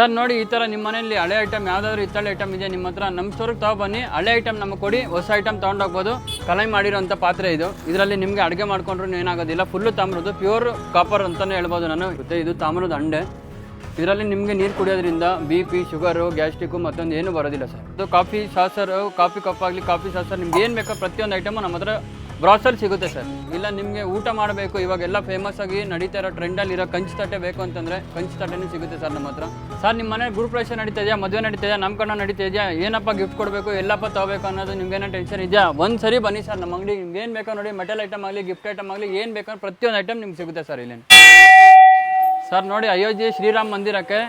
Sir, ನೋಡಿ, ಈ ಥರ ನಿಮ್ಮ ಮನೆಯಲ್ಲಿ ಹಳೆ ಐಟಮ್ ಯಾವುದಾದ್ರು ಇತ್ತಳೆ ಐಟಮ್ ಇದೆ, ನಿಮ್ಮ ಹತ್ರ ನಮ್ಮ ಸ್ಟೋರಿಗೆ ತಗೊಬನ್ನಿ ಹಳೆ ಐಟಮ್ ನಮಗೆ ಕೊಡಿ, ಹೊಸ ಐಟಮ್ ತೊಗೊಂಡೋಗ್ಬೋದು ಕಲೈ ಮಾಡಿರೋಂಥ ಪಾತ್ರೆ ಇದು. ಇದರಲ್ಲಿ ನಿಮಗೆ ಅಡುಗೆ ಮಾಡಿಕೊಂಡ್ರು ಏನಾಗೋದಿಲ್ಲ. ಫುಲ್ಲು ತಾಮ್ರದ್ದು ಪ್ಯೂರ್ ಕಾಪರ್ ಅಂತಲೇ ಹೇಳ್ಬೋದು ನಾನು. ಮತ್ತೆ ಇದು ತಾಮ್ರದ ಅಂಡೆ. ಇದರಲ್ಲಿ ನಿಮಗೆ ನೀರು ಕುಡಿಯೋದ್ರಿಂದ ಬಿ ಪಿ ಶುಗರು ಗ್ಯಾಸ್ಟ್ರಿಕ್ಕು ಮತ್ತೊಂದು ಏನೂ ಬರೋದಿಲ್ಲ ಸರ್. ಇದು ಕಾಫಿ ಸಾಸರು ಕಾಫಿ ಕಪ್ ಆಗಲಿ ಕಾಫಿ ಸಾಸರ್ ನಿಮ್ಗೆ ಏನು ಬೇಕೋ ಪ್ರತಿಯೊಂದು ಐಟಮು ನಮ್ಮ ಹತ್ರ ಬ್ರಾಸಲ್ಲಿ ಸಿಗುತ್ತೆ ಸರ್ ಇಲ್ಲ, ನಿಮಗೆ ಊಟ ಮಾಡಬೇಕು, ಇವಾಗೆಲ್ಲ ಫೇಮಸ್ ಆಗಿ ನಡೀತಾ ಇರೋ ಟ್ರೆಂಡಲ್ಲಿ ಇರೋ ಕಂಚು ತಟ್ಟೆ ಬೇಕು ಅಂತಂದರೆ ಕಂಚು ತಟ್ಟೆನೂ ಸಿಗುತ್ತೆ ಸರ್ ನಮ್ಮ ಹತ್ರ. ಸರ್ ನಿಮ್ಮ ಮನೆ ಗ್ರೂಪ್ ಪ್ರವೇಶ ನಡೀತಾ ಇದೆಯಾ? ಮದುವೆ ನಡೀತಾ ಇದೆಯಾ? ನಮ್ಮ ಕಡೆ ನಡೀತಾ ಇದೆಯಾ? ಏನಪ್ಪ ಗಿಫ್ಟ್ ಕೊಡಬೇಕು, ಎಲ್ಲಪ್ಪ ತಗೋಬೇಕು ಅನ್ನೋದು ನಿಮ್ಗೇನೋ ಟೆನ್ಷನ್ ಇದೆಯಾ? ಒಂದು ಸರಿ ಬನ್ನಿ ಸರ್ ನಮ್ಮ ಅಂಗಡಿ ನಿಮ್ಗೆ ಏನು ಬೇಕೋ ನೋಡಿ ಮೆಟಲ್ ಐಟಮ್ ಆಗಲಿ ಗಿಫ್ಟ್ ಐಟಮ್ ಆಗಲಿ, ಏನು ಬೇಕೋ ಪ್ರತಿಯೊಂದು ಐಟಮ್ ನಿಮ್ಗೆ ಸಿಗುತ್ತೆ ಸರ್ ಇಲ್ಲಿ ಸರ್ ನೋಡಿ ಅಯೋಧ್ಯೆ ಶ್ರೀರಾಮ್ ಮಂದಿರಕ್ಕೆ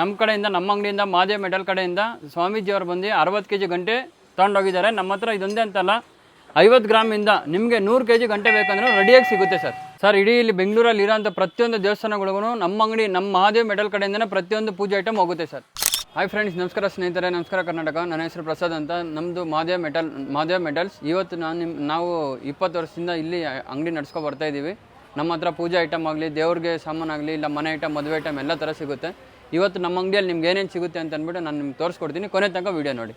ನಮ್ಮ ಕಡೆಯಿಂದ, ನಮ್ಮ ಅಂಗಡಿಯಿಂದ, ಮಾದೇವ್ ಮೆಟಲ್ ಕಡೆಯಿಂದ ಸ್ವಾಮೀಜಿಯವರು ಬಂದು ಅರವತ್ತು ಕೆ ಜಿ ಗಂಟೆ ತೊಗೊಂಡೋಗಿದ್ದಾರೆ. ನಮ್ಮ ಹತ್ರ ಇದೊಂದೇ ಅಂತಲ್ಲ ಐವತ್ತು ಗ್ರಾಮಿಂದ ನಿಮಗೆ ನೂರು ಕೆ ಜಿ ಗಂಟೆ ಬೇಕಂದ್ರೆ ರೆಡಿಯಾಗಿ ಸಿಗುತ್ತೆ ಸರ್. ಸರ್, ಇಡೀ ಇಲ್ಲಿ ಬೆಂಗಳೂರಲ್ಲಿ ಇರೋಂಥ ಪ್ರತಿಯೊಂದು ದೇವಸ್ಥಾನಗಳಿಗೂ ನಮ್ಮ ಅಂಗಡಿ, ನಮ್ಮ ಮಹಾದೇವ್ ಮೆಡಲ್ ಕಡೆಯಿಂದನೇ ಪ್ರತಿಯೊಂದು ಪೂಜೆ ಐಟಮ್ ಹೋಗುತ್ತೆ ಸರ್. ಹಾಯ್ ಫ್ರೆಂಡ್ಸ್ ನಮಸ್ಕಾರ ಸ್ನೇಹಿತರೆ, ನಮಸ್ಕಾರ ಕರ್ನಾಟಕ. ನನ್ನ ಹೆಸರು ಪ್ರಸಾದ್ ಅಂತ. ನಮ್ಮದು ಮಹಾದೇವ್ ಮೆಟಲ್, ಮಹಾದೇವ್ ಮೆಟಲ್ಸ್. ಇವತ್ತು ನಾನು ನಿಮ್ಮ ನಾವು ಇಪ್ಪತ್ತು ವರ್ಷದಿಂದ ಇಲ್ಲಿ ಅಂಗಡಿ ನಡ್ಸ್ಕೊ ಬರ್ತಾ ಇದ್ದೀವಿ. ನಮ್ಮ ಹತ್ರ ಪೂಜೆ ಐಟಮ್ ಆಗಲಿ, ದೇವ್ರಿಗೆ ಸಾಮಾನು ಆಗಲಿ, ಇಲ್ಲ ಮನೆ ಐಟಮ್ ಮದುವೆ ಐಟಮ್ ಎಲ್ಲ ಥರ ಸಿಗುತ್ತೆ. ಇವತ್ತು ನಮ್ಮ ಅಂಗಡಿಯಲ್ಲಿ ನಿಮ್ಗೆ ಏನೇನು ಸಿಗುತ್ತೆ ಅಂತ ಅಂದ್ಬಿಟ್ಟು ನಾನು ನಿಮ್ಗೆ ತೋರಿಸ್ಕೊಡ್ತೀನಿ. ಕೊನೆ ತನಕ ವೀಡಿಯೋ ನೋಡಿ.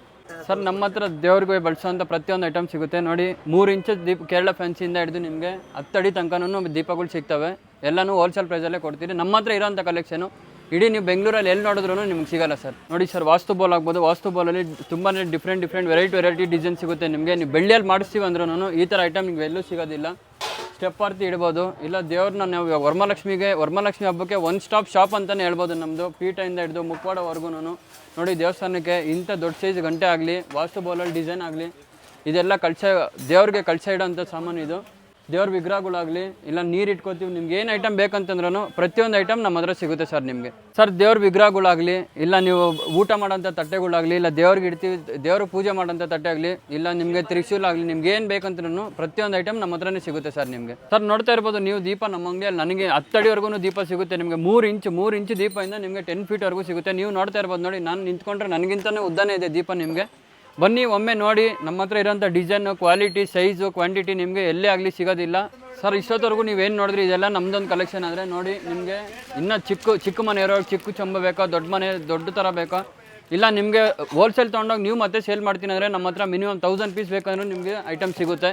ಸರ್, ನಮ್ಮ ಹತ್ರ ದೇವ್ರಿಗೆ ಬಳಸೋಂಥ ಪ್ರತಿಯೊಂದು ಐಟಮ್ ಸಿಗುತ್ತೆ. ನೋಡಿ, ಮೂರು ಇಂಚು ದೀಪ ಕೇರಳ ಫ್ಯಾನ್ಸಿಯಿಂದ ಹಿಡಿದು ನಿಮಗೆ ಹತ್ತಡಿ ತನಕನೂ ದೀಪಗಳು ಸಿಗ್ತವೆ. ಎಲ್ಲನೂ ಹೋಲ್ಸೇಲ್ ಪ್ರೈಸಲ್ಲೇ ಕೊಡ್ತೀರಿ. ನಮ್ಮ ಹತ್ರ ಇರೋಂಥ ಕಲೆಕ್ಷನು ಇಡೀ ನೀವು ಬೆಂಗಳೂರಲ್ಲಿ ಎಲ್ಲಿ ನೋಡಿದ್ರು ನಿಮ್ಗೆ ಸಿಗಲ್ಲ ಸರ್. ನೋಡಿ ಸರ್, ವಾಸ್ತು ಬಾಲ್ ಆಗ್ಬೋದು. ವಾಸ್ತು ಬಾಲಲ್ಲಿ ತುಂಬಾ different different variety variety design ಸಿಗುತ್ತೆ ನಿಮಗೆ. ನೀವು ಬೆಳ್ಳಿಯಲ್ಲಿ ಮಾಡಿಸ್ತೀವಿ ಅಂದ್ರೂ ಈ ಥರ ಐಟಮ್ ನಿಮ್ಗೆ ಎಲ್ಲೂ ಸಿಗೋದಿಲ್ಲ. ಸ್ಟೆಪ್ ಆರ್ತಿ ಇಡ್ಬೋದು. ಇಲ್ಲ, ದೇವ್ರನ್ನ ನಾವು ಇವಾಗ ವರಮಹಾಲಕ್ಷ್ಮಿಗೆ ವರಮಹಾಲಕ್ಷ್ಮಿ ಹಬ್ಬಕ್ಕೆ ಒನ್ ಸ್ಟಾಪ್ ಶಾಪ್ ಅಂತಲೇ ಹೇಳ್ಬೋದು ನಮ್ಮದು ಪೀಠದಿಂದ ಹಿಡಿದು ಮುಖವಾಡವರೆಗೂ ನೋಡಿ, ದೇವಸ್ಥಾನಕ್ಕೆ ಇಂಥ ದೊಡ್ಡ ಸೈಜ್ ಗಂಟೆ ಆಗಲಿ ವಾಸ್ತು ಬೋಲಲ್ಲಿ ಡಿಸೈನ್ ಆಗಲಿ, ಇದೆಲ್ಲ ಕಳಿಸ, ದೇವ್ರಿಗೆ ಕಳಿಸ ಇಡೋಂಥ ಸಾಮಾನು ಇದು. ದೇವ್ರ ವಿಗ್ರಹಗಳಾಗಲಿ, ಇಲ್ಲ ನೀರು ಇಟ್ಕೋತೀವಿ, ನಿಮ್ಗೆ ಏನು ಐಟಮ್ ಬೇಕಂತಂದ್ರೂ ಪ್ರತಿಯೊಂದು ಐಟಮ್ ನಮ್ಮ ಹತ್ರ ಸಿಗುತ್ತೆ ಸರ್ ನಿಮಗೆ. ಸರ್, ದೇವ್ರ ವಿಗ್ರಹಗಳಾಗಲಿ, ಇಲ್ಲ ನೀವು ಊಟ ಮಾಡೋಂಥ ತಟ್ಟೆಗಳಾಗಲಿ, ಇಲ್ಲ ದೇವ್ರಿಗೆ ಇಡ್ತೀವಿ ದೇವ್ರಿಗೆ ಪೂಜೆ ಮಾಡೋಂಥ ತಟ್ಟೆ ಆಗಲಿ, ಇಲ್ಲ ನಿಮಗೆ ತ್ರಿಶೂಲಾಗಲಿ, ನಿಮ್ಗೆ ಏನು ಬೇಕಂದ್ರೂ ಪ್ರತಿಯೊಂದು ಐಟಮ್ ನಮ್ಮ ಹತ್ರನೇ ಸಿಗುತ್ತೆ ಸರ್ ನಿಮಗೆ. ಸರ್, ನೋಡ್ತಾ ಇರ್ಬೋದು, ನೀವು ದೀಪ ನಮ್ಮ ಅಂಗಡಿಯಲ್ಲಿ ನನಗೆ ಹತ್ತಡಿವರೆಗೂ ದೀಪ ಸಿಗುತ್ತೆ ನಿಮಗೆ. ಮೂರು ಇಂಚು ಮೂರು ಇಂಚು ದೀಪದಿಂದ ನಿಮಗೆ ಟೆನ್ ಫೀಟ್ವರೆಗೂ ಸಿಗುತ್ತೆ. ನೀವು ನೋಡ್ತಾ ಇರ್ಬೋದು ನೋಡಿ, ನಾನು ನಿಂತ್ಕೊಂಡ್ರೆ ನನಗಿಂತಲೇ ಉದ್ದನೇ ಇದೆ ದೀಪ ನಿಮಗೆ. ಬನ್ನಿ, ಒಮ್ಮೆ ನೋಡಿ. ನಮ್ಮ ಹತ್ರ ಇರೋಂಥ ಡಿಸೈನು ಕ್ವಾಲಿಟಿ ಸೈಜು ಕ್ವಾಂಟಿಟಿ ನಿಮಗೆ ಎಲ್ಲೇ ಆಗಲಿ ಸಿಗೋದಿಲ್ಲ. ಸರ್ ಇಷ್ಟೊತ್ತವರೆಗೂ ನೀವೇನು ನೋಡಿದ್ರಿ? ಇದೆಲ್ಲ ನಮ್ಮದೊಂದು ಕಲೆಕ್ಷನ್ ಆದರೆ ನೋಡಿ, ನಿಮಗೆ ಇನ್ನೂ ಚಿಕ್ಕ ಚಿಕ್ಕ ಮನೆ ಇರೋರು ಚಿಕ್ಕ ಚಂಬ ಬೇಕಾ, ದೊಡ್ಡ ಮನೆ, ದೊಡ್ಡ ಥರ ಬೇಕಾ, ಇಲ್ಲ ನಿಮಗೆ ಹೋಲ್ಸೇಲ್ ತೊಗೊಂಡೋಗಿ ನೀವು ಮತ್ತೆ ಸೇಲ್ ಮಾಡ್ತೀನಿ ಅಂದರೆ ನಮ್ಮ ಹತ್ರ ಮಿನಿಮಮ್ ತೌಸಂಡ್ ಪೀಸ್ ಬೇಕಂದ್ರೂ ನಿಮಗೆ ಐಟಮ್ ಸಿಗುತ್ತೆ.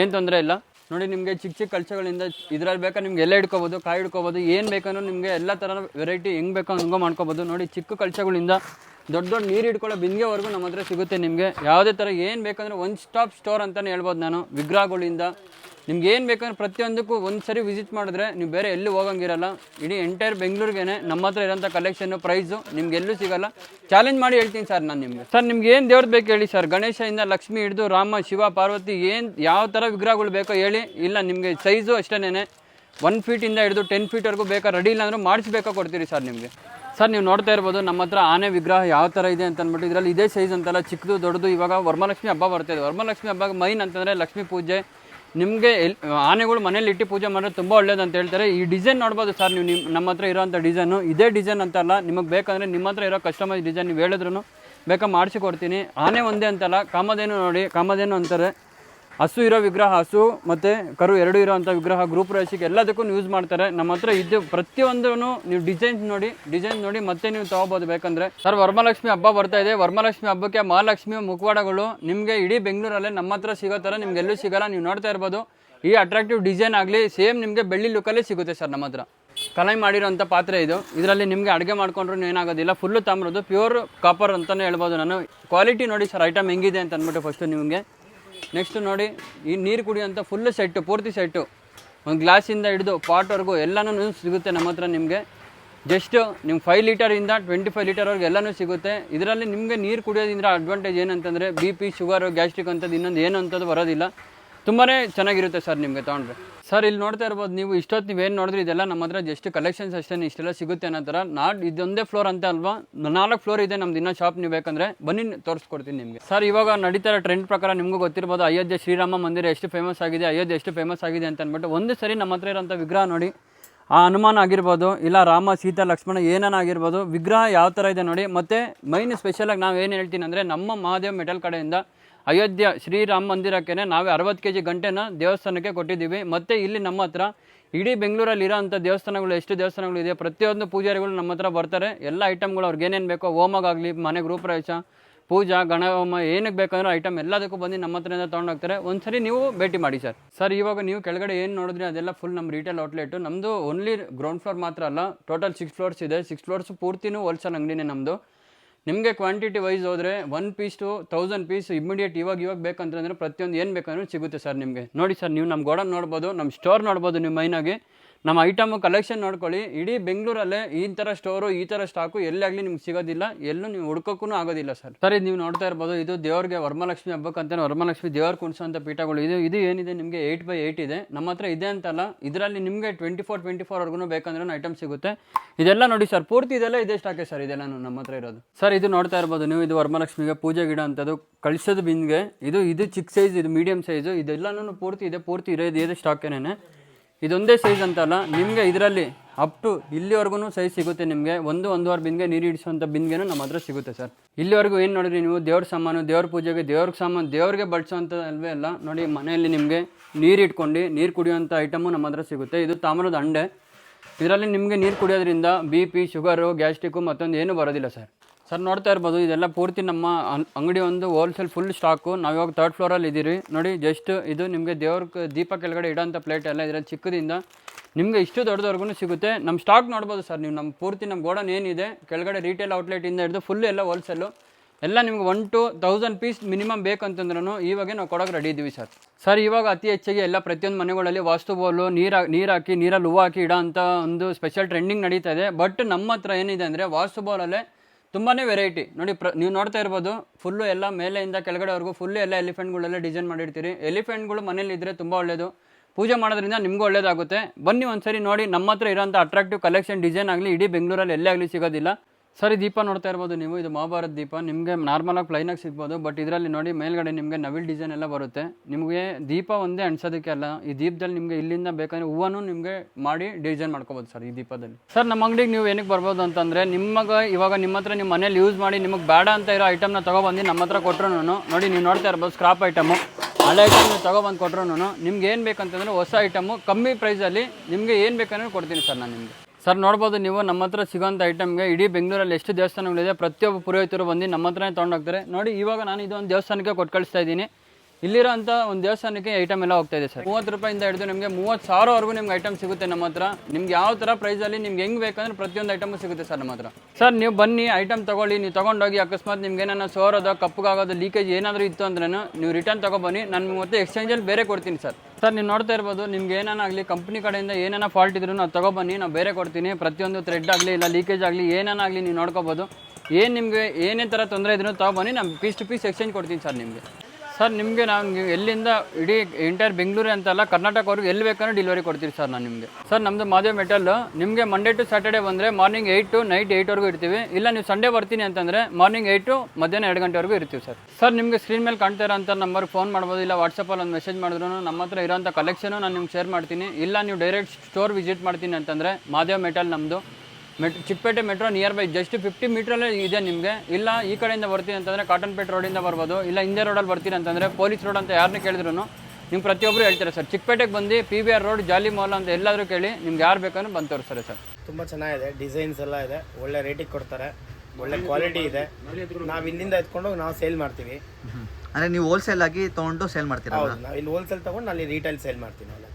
ಏನು ತೊಂದರೆ ಇಲ್ಲ. ನೋಡಿ, ನಿಮಗೆ ಚಿಕ್ಕ ಚಿಕ್ಕ ಕಳಚಗಳಿಂದ ಇದ್ರಲ್ಲಿ ಬೇಕಾ ನಿಮ್ಗೆ ಎಲ್ಲ ಹಿಡ್ಕೋಬೋದು, ಕಾಯಿ ಹಿಡ್ಕೋಬೋದು, ಏನು ಬೇಕಂದ್ರೂ ನಿಮಗೆ ಎಲ್ಲ ಥರ ವೆರೈಟಿ ಹೆಂಗೆ ಬೇಕೋ ಹಂಗೆ ಮಾಡ್ಕೋಬೋದು. ನೋಡಿ, ಚಿಕ್ಕ ಕಳಚಗಳಿಂದ ದೊಡ್ಡ ದೊಡ್ಡ ನೀರು ಹಿಡ್ಕೊಳ್ಳೋ ಬಿಂದಿಗೆವರೆಗೂ ನಮ್ಮ ಹತ್ರ ಸಿಗುತ್ತೆ ನಿಮಗೆ. ಯಾವುದೇ ಥರ ಏನು ಬೇಕಂದ್ರೆ ಒನ್ ಸ್ಟಾಪ್ ಸ್ಟೋರ್ ಅಂತಲೇ ಹೇಳ್ಬೋದು ನಾನು ವಿಗ್ರಹಗಳಿಂದ ನಿಮ್ಗೆ ಏನು ಬೇಕಂದ್ರೆ ಪ್ರತಿಯೊಂದಕ್ಕೂ ಒಂದು ಸರಿ ವಿಸಿಟ್ ಮಾಡಿದ್ರೆ ನೀವು ಬೇರೆ ಎಲ್ಲೂ ಹೋಗಂಗಿರಲ್ಲ. ಇಡೀ ಎಂಟೈರ್ ಬೆಂಗಳೂರಿಗೇನೆ ನಮ್ಮ ಹತ್ರ ಇರೋಂಥ ಕಲೆಕ್ಷನ್ನು ಪ್ರೈಸು ನಿಮ್ಗೆ ಎಲ್ಲೂ ಸಿಗಲ್ಲ. ಚಾಲೆಂಜ್ ಮಾಡಿ ಹೇಳ್ತೀನಿ ಸರ್ ನಾನು ನಿಮಗೆ. ಸರ್ ನಿಮ್ಗೆ ಏನು ದೇವ್ರದ್ದು ಬೇಕು ಹೇಳಿ ಸರ್ ಗಣೇಶದಿಂದ ಲಕ್ಷ್ಮಿ ಹಿಡಿದು ರಾಮ, ಶಿವ, ಪಾರ್ವತಿ ಏನು, ಯಾವ ಥರ ವಿಗ್ರಹಗಳು ಬೇಕೋ ಹೇಳಿ. ಇಲ್ಲ, ನಿಮಗೆ ಸೈಜು ಅಷ್ಟೇನೆ ಒನ್ ಫೀಟಿಂದ ಹಿಡಿದು ಟೆನ್ ಫೀಟ್ವರೆಗೂ ಬೇಕಾ? ರೆಡಿ ಇಲ್ಲ ಅಂದ್ರೆ ಮಾಡಿಸ್ಬೇಕಾ ಕೊಡ್ತೀರಿ ಸರ್ ನಿಮಗೆ? ಸರ್, ನೀವು ನೋಡ್ತಾ ಇರ್ಬೋದು, ನಮ್ಮ ಹತ್ರ ಆನೆ ವಿಗ್ರಹ ಯಾವ ಥರ ಇದೆ ಅಂತ ಅಂದ್ಬಿಟ್ಟು ಇದರಲ್ಲಿ ಇದೇ ಸೈಜ್ ಅಂತಲ್ಲ, ಚಿಕ್ಕದು, ದೊಡ್ಡದು, ಇವಾಗ ವರ್ಮಲಕ್ಷ್ಮಿ ಹಬ್ಬ ಬರ್ತಾ ಇದೆ. ವರಮಲಕ್ಷ್ಮಿ ಹಬ್ಬ ಮೈನ್ ಅಂತಂದರೆ ಲಕ್ಷ್ಮೀ ಪೂಜೆ. ನಿಮಗೆ ಎಲ್, ಆನೆಗಳು ಮನೇಲಿ ಇಟ್ಟು ಪೂಜೆ ಮಾಡಿದ್ರೆ ತುಂಬ ಒಳ್ಳೇದು ಅಂತ ಹೇಳ್ತಾರೆ. ಈ ಡಿಸೈನ್ ನೋಡ್ಬೋದು ಸರ್, ನೀವು ನಿಮ್ಮ ನಮ್ಮ ಹತ್ರ ಇರೋಂಥ ಡಿಸೈನು ಇದೇ ಡಿಸೈನ್ ಅಂತಲ್ಲ, ನಿಮಗೆ ಬೇಕಂದರೆ ನಿಮ್ಮ ಹತ್ರ ಇರೋ ಕಸ್ಟಮೈಸ್ ಡಿಸೈನ್ ನೀವು ಹೇಳಿದ್ರು ಬೇಕಾ ಮಾಡಿಸಿ ಕೊಡ್ತೀನಿ. ಆನೆ ಒಂದೇ ಅಂತಲ್ಲ, ಕಾಮಧೇನು ನೋಡಿ, ಕಾಮಧೇನು ಅಂತಾರೆ. ಹಸು ಇರೋ ವಿಗ್ರಹ, ಹಸು ಮತ್ತು ಕರು ಎರಡು ಇರೋವಂಥ ವಿಗ್ರಹ ಗ್ರೂಪ್ ರಾಶಿಗೆ ಎಲ್ಲದಕ್ಕೂ ಯೂಸ್ ಮಾಡ್ತಾರೆ. ನಮ್ಮ ಹತ್ರ ಇದ್ದು ಪ್ರತಿಯೊಂದೂ ನೀವು ಡಿಸೈನ್ಸ್ ನೋಡಿ ಡಿಸೈನ್ ನೋಡಿ ಮತ್ತೆ ನೀವು ತೊಗೋಬೋದು. ಬೇಕಂದರೆ ಸರ್, ವರ್ಮಲಕ್ಷ್ಮಿ ಹಬ್ಬ ಬರ್ತಾ ಇದೆ. ವರ್ಮಲಕ್ಷ್ಮಿ ಹಬ್ಬಕ್ಕೆ ಮಹಾಲಕ್ಷ್ಮಿ ಮುಖವಾಡಗಳು ನಿಮಗೆ ಇಡೀ ಬೆಂಗಳೂರಲ್ಲೇ ನಮ್ಮ ಹತ್ರ ಸಿಗೋ ಥರ ನಿಮ್ಗೆ ಎಲ್ಲೂ ಸಿಗಲ್ಲ. ನೀವು ನೋಡ್ತಾ ಇರ್ಬೋದು. ಈ ಅಟ್ರಾಕ್ಟಿವ್ ಡಿಸೈನ್ ಆಗಲಿ ಸೇಮ್ ನಿಮಗೆ ಬೆಳ್ಳಿ ಲುಕ್ಕಲ್ಲೇ ಸಿಗುತ್ತೆ ಸರ್ ನಮ್ಮ ಹತ್ರ. ಕಲೈ ಮಾಡಿರೋಂಥ ಪಾತ್ರೆ ಇದು. ಇದರಲ್ಲಿ ನಿಮಗೆ ಅಡುಗೆ ಮಾಡಿಕೊಂಡ್ರು ಏನಾಗೋದಿಲ್ಲ. ಫುಲ್ಲು ತಾಮ್ರದ್ದು ಪ್ಯೂರ್ ಕಾಪರ್ ಅಂತಲೇ ಹೇಳ್ಬೋದು ನಾನು. ಕ್ವಾಲಿಟಿ ನೋಡಿ ಸರ್ ಐಟಮ್ ಹೆಂಗಿದೆ ಅಂತ ಅಂದ್ಬಿಟ್ಟು ಫಸ್ಟು ನಿಮಗೆ. ನೆಕ್ಸ್ಟ್ ನೋಡಿ, ಈ ನೀರು ಕುಡಿಯೋಂಥ ಫುಲ್ ಸೆಟ್ಟು ಪೂರ್ತಿ ಸೆಟ್ಟು ಒಂದು ಗ್ಲಾಸಿಂದ ಹಿಡಿದು ಪಾಟ್ವರೆಗೂ ಎಲ್ಲನೂ ಸಿಗುತ್ತೆ ನಮ್ಮ ಹತ್ರ ನಿಮಗೆ. ಜಸ್ಟ್ ನಿಮ್ಮ ಫೈವ್ ಲೀಟರಿಂದ ಟ್ವೆಂಟಿ ಫೈವ್ ಲೀಟರ್ವರೆಗೆ ಎಲ್ಲನೂ ಸಿಗುತ್ತೆ. ಇದರಲ್ಲಿ ನಿಮಗೆ ನೀರು ಕುಡಿಯೋದ್ರಿಂದ ಅಡ್ವಾಂಟೇಜ್ ಏನಂತಂದರೆ ಬಿ ಪಿ ಶುಗರು ಗ್ಯಾಸ್ಟ್ರಿಕ್ ಅಂಥದ್ದು ಇನ್ನೊಂದು ಏನು ಅಂಥದ್ದು ಬರೋದಿಲ್ಲ. ತುಂಬಾ ಚೆನ್ನಾಗಿರುತ್ತೆ ಸರ್ ನಿಮಗೆ ತೊಗೊಂಡ್ರೆ. ಸರ್, ಇಲ್ಲಿ ನೋಡ್ತಾ ಇರ್ಬೋದು, ನೀವು ಇಷ್ಟೊತ್ತು ಏನು ನೋಡಿದ್ರಿ, ಇದೆಲ್ಲ ನಮ್ಮ ಹತ್ರ ಜಸ್ಟ್ ಕಲೆಕ್ಷನ್ಸ್ ಅಷ್ಟೇ ಇಷ್ಟೆಲ್ಲ ಸಿಗುತ್ತೆ ಅನ್ನೋ ಥರ. ನಾಡ್ ಇದೊಂದೇ ಫ್ಲೋರ್ ಅಂತ ಅಲ್ವಾ? ನಾಲ್ಕು ಫ್ಲೋರ್ ಇದೆ ನಮ್ದು ಇನ್ನೂ ಶಾಪ್ ನೀವು ಬೇಕಂದ್ರೆ, ಬನ್ನಿ, ತೋರಿಸ್ಕೊಡ್ತೀನಿ ನಿಮಗೆ. ಸರ್, ಇವಾಗ ನಡೀತಾ ಟ್ರೆಂಡ್ ಪ್ರಕಾರ ನಿಮಗೂ ಗೊತ್ತಿರ್ಬೋದು, ಅಯೋಧ್ಯೆ ಶ್ರೀರಾಮ ಮಂದಿರ ಎಷ್ಟು ಫೇಮಸ್ ಆಗಿದೆ, ಅಯೋಧ್ಯೆ ಎಷ್ಟು ಫೇಮಸ್ ಆಗಿದೆ ಅಂತ ಅಂದ್ಬಿಟ್ಟು, ಒಂದು ಸರಿ ನಮ್ಮ ಹತ್ರ ಇರೋಂಥ ವಿಗ್ರಹ ನೋಡಿ. ಆ ಹನುಮಾನ್ ಆಗಿರ್ಬೋದು, ಇಲ್ಲ ರಾಮ, ಸೀತಾ, ಲಕ್ಷ್ಮಣ, ಏನನ ಆಗಿರ್ಬೋದು, ವಿಗ್ರಹ ಯಾವ ಥರ ಇದೆ ನೋಡಿ. ಮತ್ತು ಮೈನ್ ಸ್ಪೆಷಲಾಗಿ ನಾವು ಏನು ಹೇಳ್ತೀನಿ ಅಂದರೆ, ನಮ್ಮ ಮಹಾದೇವ್ ಮೆಟಲ್ ಕಡೆಯಿಂದ ಅಯೋಧ್ಯ ಶ್ರೀರಾಮ ಮಂದಿರಕ್ಕೆ ನಾವೇ ಅರವತ್ತು ಕೆ ಜಿ ಗಂಟೆನ ದೇವಸ್ಥಾನಕ್ಕೆ ಕೊಟ್ಟಿದ್ದೀವಿ. ಮತ್ತು ಇಲ್ಲಿ ನಮ್ಮ ಹತ್ರ ಇಡೀ ಬೆಂಗಳೂರಲ್ಲಿ ಇರೋಂಥ ದೇವಸ್ಥಾನಗಳು ಎಷ್ಟು ದೇವಸ್ಥಾನಗಳು ಇದೆ? ಪ್ರತಿಯೊಂದು ಪೂಜಾರಿಗಳು ನಮ್ಮ ಹತ್ರ ಬರ್ತಾರೆ. ಎಲ್ಲ ಐಟಮ್ಗಳು ಅವ್ರಿಗೆ ಏನೇನು ಬೇಕೋ ಹೋಮಗಾಗಲಿ ಮನೆ ಗೃಹಪ್ರವೇಶ, ಪೂಜಾ ಗಣ ಹೋಮ ಏನಕ್ಕೆ ಬೇಕಂದ್ರೆ ಐಟಮ್ ಎಲ್ಲದಕ್ಕೂ ಬಂದು ನಮ್ಮ ಹತ್ರದಿಂದ ತೊಗೊಂಡೋಗ್ತಾರೆ ಒಂದ್ಸರಿ ನೀವು ಭೇಟಿ ಮಾಡಿ ಸರ್. ಸರ್, ಇವಾಗ ನೀವು ಕೆಳಗಡೆ ಏನು ನೋಡಿದ್ರಿ? ಅದೆಲ್ಲ ಫುಲ್ ನಮ್ಮ ರೀಟೇಲ್ ಔಟ್ಲೆಟ್ ನಮ್ಮದು ಓನ್ಲಿ ಗ್ರೌಂಡ್ ಫ್ಲೋರ್ ಮಾತ್ರ ಅಲ್ಲ ಟೋಟಲ್ ಸಿಕ್ಸ್ ಫ್ಲೋರ್ಸ್ ಇದೆ. ಸಿಕ್ಸ್ ಫ್ಲೋರ್ಸ್ ಪೂರ್ತಿನೂ ಹೋಲ್ಸೇಲ್ ಅಂಗಡಿನೇ ನಮ್ಮದು ನಿಮಗೆ ಕ್ವಾಂಟಿಟಿ ವೈಸ್ ಹೋದರೆ one piece to thousand piece immediate ಇವಾಗ ಇವಾಗ ಬೇಕಂತಂದ್ರೆ ಪ್ರತಿಯೊಂದು ಏನು ಬೇಕಂದ್ರೂ ಸಿಗುತ್ತೆ ಸರ್ ನಿಮಗೆ. ನೋಡಿ ಸರ್ ನೀವು ನಮ್ಮ ಗೋಡನ್ ನೋಡ್ಬೋದು ನಮ್ಮ ಸ್ಟೋರ್ ನೋಡ್ಬೋದು ನೀವು ಮೈನಾಗಿ. ನಮ್ಮ ಐಟಮ್ ಕಲೆಕ್ಷನ್ ನೋಡ್ಕೊಳ್ಳಿ. ಇಡೀ ಬೆಂಗಳೂರಲ್ಲೇ ಈ ಥರ ಸ್ಟೋರು ಈ ಥರ ಸ್ಟಾಕು ಎಲ್ಲಾಗಲಿ ನಿಮ್ಗೆ ಸಿಗೋದಿಲ್ಲ. ಎಲ್ಲೂ ನೀವು ಹುಡ್ಕೋಕ್ಕೂ ಆಗೋದಿಲ್ಲ ಸರ್. ಸರ್, ನೀವು ನೋಡ್ತಾ ಇರ್ಬೋದು, ಇದು ದೇವ್ರಿಗೆ ವರಮಹಾಲಕ್ಷ್ಮಿ ಹಬ್ಬಕ್ಕಂತ ವರಮಲಕ್ಷ್ಮಿ ದೇವ್ರ ಕುಣಿಸೋಂಥ ಪೀಠಗಳು. ಇದು ಇದು ಏನಿದೆ ನಿಮಗೆ ಏಯ್ಟ್ ಬೈ ಏಯ್ಟ್ ಇದೆ. ನಮ್ಮ ಹತ್ರ ಇದೆ ಅಂತಲ್ಲ, ಇದರಲ್ಲಿ ನಿಮಗೆ ಟ್ವೆಂಟಿ ಫೋರ್ ಟ್ವೆಂಟಿ ಫೋರ್ವರೆಗೂ ಬೇಕಂದ್ರೆ ಐಟಮ್ ಸಿಗುತ್ತೆ. ಇದೆಲ್ಲ ನೋಡಿ ಸರ್, ಪೂರ್ತಿ ಇದೆಲ್ಲ ಇದೇ ಸ್ಟಾಕೆ ಸರ್, ಇದೆಲ್ಲ ನಮ್ಮ ಹತ್ರ ಇರೋದು. ಸರ್, ಇದು ನೋಡ್ತಾ ಇರ್ಬೋದು, ನೀವು ಇದು ವರಮಲಕ್ಷ್ಮಿಗೆ ಪೂಜೆ ಗಿಡ ಅಂತದ್ದು ಕಳಿಸೋದು ಬಿನ್ಗೆ ಇದು ಇದು ಚಿಕ್ಕ ಸೈಜ್ ಇದು ಮೀಡಿಯಂ ಸೈಜು ಇದೆಲ್ಲನೂ ಪೂರ್ತಿ ಇದೆ, ಪೂರ್ತಿ ಇರೋದು ಇದೆ ಸ್ಟಾಕೇನೆ ಇದೊಂದೇ ಸೈಜ್ ಅಂತಲ್ಲ, ನಿಮಗೆ ಇದರಲ್ಲಿ ಅಪ್ ಟು ಇಲ್ಲಿವರೆಗೂ ಸೈಜ್ ಸಿಗುತ್ತೆ ನಿಮಗೆ. ಒಂದು ಒಂದೂವರೆ ಬಿಂದಿಗೆ ನೀರು ಇಡಿಸುವಂಥ ಬಿಂದಿಗೆನೂ ನಮ್ಮ ಹತ್ರ ಸಿಗುತ್ತೆ ಸರ್ ಇಲ್ಲಿವರೆಗೂ ಏನು ನೋಡಿರಿ ನೀವು? ದೇವ್ರ ಸಾಮಾನು, ದೇವ್ರ ಪೂಜೆಗೆ ದೇವ್ರ ಸಾಮಾನು, ದೇವ್ರಿಗೆ ಬಳಸೋಂಥ ಅಲ್ವೇ ಅಲ್ಲ, ನೋಡಿ ಮನೆಯಲ್ಲಿ ನಿಮಗೆ ನೀರು ಇಟ್ಕೊಂಡು ನೀರು ಕುಡಿಯುವಂಥ ಐಟಮು ನಮ್ಮ ಹತ್ರ ಸಿಗುತ್ತೆ. ಇದು ತಾಮ್ರದ ಅಂಡೆ. ಇದರಲ್ಲಿ ನಿಮಗೆ ನೀರು ಕುಡಿಯೋದ್ರಿಂದ ಬಿ ಪಿ ಶುಗರು ಗ್ಯಾಸ್ಟ್ರಿಕ್ಕು ಮತ್ತೊಂದು ಏನೂ ಬರೋದಿಲ್ಲ ಸರ್ ಸರ್, ನೋಡ್ತಾ ಇರ್ಬೋದು, ಇದೆಲ್ಲ ಪೂರ್ತಿ ನಮ್ಮ ಅಂಗಡಿ ಒಂದು ಹೋಲ್ಸೇಲ್ ಫುಲ್ ಸ್ಟಾಕು ನಾವು ಇವಾಗ ತರ್ಡ್ ಫ್ಲೋರಲ್ಲಿ ಇದ್ದೀರಿ ನೋಡಿ ಜಸ್ಟ್ ಇದು ನಿಮಗೆ ದೇವ್ರ ದೀಪ ಕೆಳಗಡೆ ಇಡೋಂಥ ಪ್ಲೇಟ್ ಎಲ್ಲ ಇದರಲ್ಲಿ ಚಿಕ್ಕದಿಂದ ನಿಮಗೆ ಇಷ್ಟು ದೊಡ್ಡದವರೆಗೂ ಸಿಗುತ್ತೆ. ನಮ್ಮ ಸ್ಟಾಕ್ ನೋಡ್ಬೋದು ಸರ್, ನೀವು ನಮ್ಮ ಪೂರ್ತಿ ನಮ್ಮ ಗೋಡನ್ ಏನಿದೆ, ಕೆಳಗಡೆ ರೀಟೇಲ್ ಔಟ್ಲೆಟಿಂದ ಹಿಡಿದು ಫುಲ್ ಎಲ್ಲ ಹೋಲ್ಸೇಲು ಎಲ್ಲ ನಿಮ್ಗೆ one to thousand piece minimum ಬೇಕಂತಂದ್ರೂ ಇವಾಗ ನಾವು ಕೊಡೋಕೆ ರೆಡಿ ಇದ್ದೀವಿ ಸರ್. ಸರ್, ಇವಾಗ ಅತಿ ಹೆಚ್ಚಿಗೆ ಎಲ್ಲ ಪ್ರತಿಯೊಂದು ಮನೆಗಳಲ್ಲಿ ವಾಸ್ತು ಬೋಲು ನೀರು ನೀರು ಹಾಕಿ, ನೀರಲ್ಲಿ ಹೂವು ಹಾಕಿ ಇಡೋ ಅಂಥ ಒಂದು ಸ್ಪೆಷಲ್ ಟ್ರೆಂಡಿಂಗ್ ನಡೀತಾ ಇದೆ. ಬಟ್ ನಮ್ಮ ಹತ್ರ ಏನಿದೆ ಅಂದರೆ ವಾಸ್ತು ಬೋಲಲ್ಲೇ ತುಂಬಾ ವೆರೈಟಿ ನೋಡಿ, ಪ್ರ ನೀವು ನೋಡ್ತಾ ಇರ್ಬೋದು ಫುಲ್ಲು ಎಲ್ಲ ಮೇಲೆಯಿಂದ ಕೆಳಗಡೆವರೆಗೂ ಫುಲ್ಲು ಎಲ್ಲ ಎಲಿಫೆಂಟ್ಗಳೆಲ್ಲ ಡಿಸೈನ್ ಮಾಡಿರ್ತೀರಿ. ಎಲಿಫೆಂಟ್ಗಳು ಮನೇಲಿ ಇದ್ದರೆ ತುಂಬ ಒಳ್ಳೆಯದು ಪೂಜೆ ಮಾಡೋದ್ರಿಂದ ನಿಮಗೂ ಒಳ್ಳೇದಾಗುತ್ತೆ. ಬನ್ನಿ ಒಂದ್ಸರಿ ನೋಡಿ, ನಮ್ಮ ಹತ್ರ ಇರೋಂಥ ಅಟ್ರಾಕ್ಟಿವ್ ಕಲೆಕ್ಷನ್ ಡಿಸೈನ್ ಆಗಲಿ, ಇಡೀ ಬೆಂಗಳೂರಲ್ಲಿ ಎಲ್ಲೇ ಆಗಲಿ ಸಿಗೋದಿಲ್ಲ. ಸರಿ, ದೀಪ ನೋಡ್ತಾ ಇರ್ಬೋದು ನೀವು. ಇದು ಮಹಾಭಾರತ್ ದೀಪ. ನಿಮಗೆ ನಾರ್ಮಲಾಗಿ ಪ್ಲೈನಾಗಿ ಸಿಗ್ಬೋದು ಬಟ್ ಇದರಲ್ಲಿ ನೋಡಿ ಮೇಲ್ಗಡೆ ನಿಮಗೆ ನವಿಲ್ ಡಿಸೈನ್ ಎಲ್ಲ ಬರುತ್ತೆ. ನಿಮಗೆ ದೀಪ ಒಂದೇ ಅನ್ಸೋದಕ್ಕೆ ಅಲ್ಲ, ಈ ದೀಪದಲ್ಲಿ ನಿಮಗೆ ಇಲ್ಲಿಂದ ಬೇಕಾದ್ರೆ ಹೂವನ್ನು ನಿಮಗೆ ಮಾಡಿ ಡಿಸೈನ್ ಮಾಡ್ಕೋಬೋದು ಸರ್, ಈ ದೀಪದಲ್ಲಿ. ಸರ್, ನಮ್ಮ ಅಂಗಡಿಗೆ ನೀವು ಏನಕ್ಕೆ ಬರ್ಬೋದು ಅಂತಂದರೆ ನಿಮಗೆ ಇವಾಗ ನಿಮ್ಮ ಹತ್ರ ನಿಮ್ಮ ಮನೇಲಿ ಯೂಸ್ ಮಾಡಿ ನಿಮಗೆ ಬೇಡ ಅಂತ ಇರೋ ಐಟಮ್ನ ತೊಗೊಬಂದು ನಮ್ಮ ಹತ್ರ ಕೊಟ್ಟರು ನೋಡಿ, ನೀವು ನೋಡ್ತಾ ಇರ್ಬೋದು ಸ್ಕ್ರಾಪ್ ಐಟಮು ಹಳೆ ಐಟಮ್ ನೀವು ತೊಗೊಬಂದು ಕೊಟ್ಟರು ನಿಮ್ಗೆ ಏನು ಬೇಕಂತಂದರೆ ಹೊಸ ಐಟಮು ಕಮ್ಮಿ ಪ್ರೈಸಲ್ಲಿ ನಿಮಗೆ ಏನು ಬೇಕಂದ್ರೆ ಕೊಡ್ತೀನಿ ಸರ್ ನಾನು ನಿಮಗೆ. ಸರ್, ನೋಡ್ಬೋದು ನೀವು, ನಮ್ಮ ಹತ್ರ ಸಿಗೋಂಥ ಐಟಮ್ಗೆ ಇಡೀ ಬೆಂಗಳೂರಲ್ಲಿ ಎಷ್ಟು ದೇವಸ್ಥಾನಗಳಿದೆ, ಪ್ರತಿಯೊಬ್ಬ ಪುರೋಹಿತರು ಬಂದು ನಮ್ಮ ಹತ್ರನೇ ತೊಗೊಂಡೋಗ್ತಾರೆ ನೋಡಿ, ಇವಾಗ ನಾನು ಇದೊಂದು ದೇವಸ್ಥಾನಕ್ಕೆ ಕೊಟ್ಟು ಕಳಿಸ್ತಾ ಇದ್ದೀನಿ. ಇಲ್ಲಿರೋಂಥ ಒಂದು ದೇವಸ್ಥಾನಕ್ಕೆ ಐಟಮ್ ಎಲ್ಲ ಹೋಗ್ತಾ ಇದೆ, ಸರ್. ಮೂವತ್ತು ರೂಪಾಯಿಂದ ಹಿಡಿದು ನಿಮಗೆ ಮೂವತ್ತು ಸಾವಿರವರೆಗೂ ನಿಮ್ಗೆ ಐಟಮ್ ಸಿಗುತ್ತೆ ನಮ್ಮ ಹತ್ರ. ನಿಮ್ಗೆ ಯಾವ ಥರ ಪ್ರೈಸಲ್ಲಿ ನಿಮ್ಗೆ ಹೆಂಗೆ ಬೇಕಂದ್ರೆ ಪ್ರತಿಯೊಂದು ಐಟಮು ಸಿಗುತ್ತೆ, ಸರ್, ನಮ್ಮ ಹತ್ರ. ಸರ್, ನೀವು ಬನ್ನಿ ಐಟಮ್ ತೊಗೊಳ್ಳಿ, ನೀವು ತೊಗೊಂಡೋಗಿ ಅಕಸ್ಮಾತ್ ನಿಮ್ಗೆ ಏನಾರ ಸೋರೋದು, ಕಪ್ಪಗಾಗೋದು ಲೀಕೇಜ್ ಏನಾದರೂ ಇತ್ತು ಅಂದ್ರೆ ನೀವು ರಿಟರ್ನ್ ತೊಗೊಬನ್ನಿ. ನಾನು ಮತ್ತೆ ಎಕ್ಸ್ಚೇಂಜಲ್ಲಿ ಬೇರೆ ಕೊಡ್ತೀನಿ, ಸರ್. ಸರ್, ನೀವು ನೋಡ್ತಾ ಇರ್ಬೋದು, ನಿಮ್ಗೆ ಏನಾಗಲಿ ಕಂಪ್ನಿ ಕಡೆಯಿಂದ ಏನೇನೋ ಫಾಲ್ಟ್ ಇದ್ರು ನಾವು ತೊಗೊಬನ್ನಿ, ನಾವು ಬೇರೆ ಕೊಡ್ತೀನಿ, ಪ್ರತಿಯೊಂದು ಥ್ರೆಡ್ ಆಗಲಿ ಇಲ್ಲ ಲೀಕೇಜ್ ಆಗಲಿ ಏನಾಗಲಿ ನೀವು ನೋಡ್ಕೋಬೋದು. ಏನು ನಿಮಗೆ ಏನೇ ಥರ ತೊಂದರೆ ಇದ್ರು ತೊಗೊಬನ್ನಿ ನಾನು ಪೀಸ್ ಟು ಪೀಸ್ ಎಕ್ಸ್ಚೇಂಜ್ ಕೊಡ್ತೀನಿ ಸರ್ ನಿಮಗೆ. ಸರ್, ನಿಮಗೆ ನಾವು ಎಲ್ಲಿಂದ ಇಡೀ ಎಂಟೈರ್ ಬೆಂಗಳೂರು ಅಂತಲ್ಲ ಕರ್ನಾಟಕವರೆಗೂ ಎಲ್ಲಿ ಬೇಕಾದ್ರೂ ಡೆಲಿವರಿ ಕೊಡ್ತೀವಿ ಸರ್ ನಾನು ನಿಮಗೆ. ಸರ್ ನಮ್ಮದು ಮಾದೇವ್ ಮೆಟಲ್. ನಿಮಗೆ ಮಂಡೇ ಟು ಸ್ಯಾಟರ್ಡೆ ಬಂದರೆ ಮಾರ್ನಿಂಗ್ ಏಯ್ಟ್ ಟು ನೈಟ್ ಏಯ್ಟ್ವರೆಗೂ ಇರ್ತೀವಿ. ಇಲ್ಲ, ನೀವು ಸಂಡೇ ಬರ್ತೀನಿ ಅಂತಂದರೆ ಮಾರ್ನಿಂಗ್ ಏಯ್ಟ್ ಟು ಮಧ್ಯಾಹ್ನ ಎರಡು ಗಂಟೆವರೆಗೂ ಇರ್ತೀವಿ ಸರ್. ಸರ್, ನಿಮಗೆ ಸ್ಕ್ರೀನ್ ಮೇಲೆ ಕಾಣ್ತಾ ಇರೋಂಥ ನಂಬರ್ ಫೋನ್ ಮಾಡ್ಬೋದು, ಇಲ್ಲ ವಾಟ್ಸಪ್ಪಲ್ಲಿ ಒಂದು ಮೆಸೇಜ್ ಮಾಡಿದ್ರು, ನಮ್ಮ ಹತ್ರ ಇರೋಂಥ ಕಲೆಕ್ಷನು ನಾನು ನಿಮ್ಗೆ ಶೇರ್ ಮಾಡ್ತೀನಿ. ಇಲ್ಲ, ನೀವು ಡೈರೆಕ್ಟ್ ಸ್ಟೋರ್ ವಿಸಿಟ್ ಮಾಡ್ತೀನಿ ಅಂತಂದರೆ ಮಾದೇವ್ ಮೆಟಲ್ ನಮ್ಮದು ಮೆಟ್ Chikkapete metro near by just fifty ಮೀಟ್ರಲ್ಲೇ ಇದೆ ನಿಮಗೆ. ಇಲ್ಲ ಈ ಕಡೆಯಿಂದ ಬರ್ತೀನಿ ಅಂತಂದರೆ ಕಾಟನ್ಪೇಟೆ ರೋಡಿಂದ ಬರ್ಬೋದು. ಇಲ್ಲ ಹಿಂದೆ ರೋಡಲ್ಲಿ ಬರ್ತೀನಿ ಅಂತಂದರೆ ಪೊಲೀಸ್ ರೋಡ್ ಅಂತ ಯಾರನ್ನೂ ಕೇಳಿದ್ರು ನಿಮ್ಗೆ ಪ್ರತಿಯೊಬ್ಬರು ಹೇಳ್ತಾರೆ ಸರ್. ಚಿಕ್ಕಪೇಟೆಗೆ ಬಂದು P B R road jolly mall ಅಂತ ಎಲ್ಲಾದರೂ ಕೇಳಿ ನಿಮ್ಗೆ ಯಾರು ಬೇಕಂದ್ರೆ ಬಂದು ತೋರಿಸ್ತಾರೆ ಸರ್. ತುಂಬ ಚೆನ್ನಾಗಿದೆ. ಡಿಸೈನ್ಸ್ ಎಲ್ಲ ಇದೆ. ಒಳ್ಳೆ ರೇಟಿಗೆ ಕೊಡ್ತಾರೆ. ಒಳ್ಳೆ ಕ್ವಾಲಿಟಿ ಇದೆ. ನಾವು ಇಲ್ಲಿಂದ ಎತ್ಕೊಂಡು ನಾವು ಸೇಲ್ ಮಾಡ್ತೀವಿ. ಅಂದರೆ ನೀವು ಹೋಲ್ಸೇಲ್ ಆಗಿ ತೊಗೊಂಡು ಸೇಲ್ ಮಾಡ್ತೀರಾ ಹೌದು. ನಾವು ಇಲ್ಲಿ ಹೋಲ್ಸೇಲ್ ತೊಗೊಂಡು ಅಲ್ಲಿ ರೀಟೇಲ್ ಸೇಲ್ ಮಾಡ್ತೀನಿ ನಾವು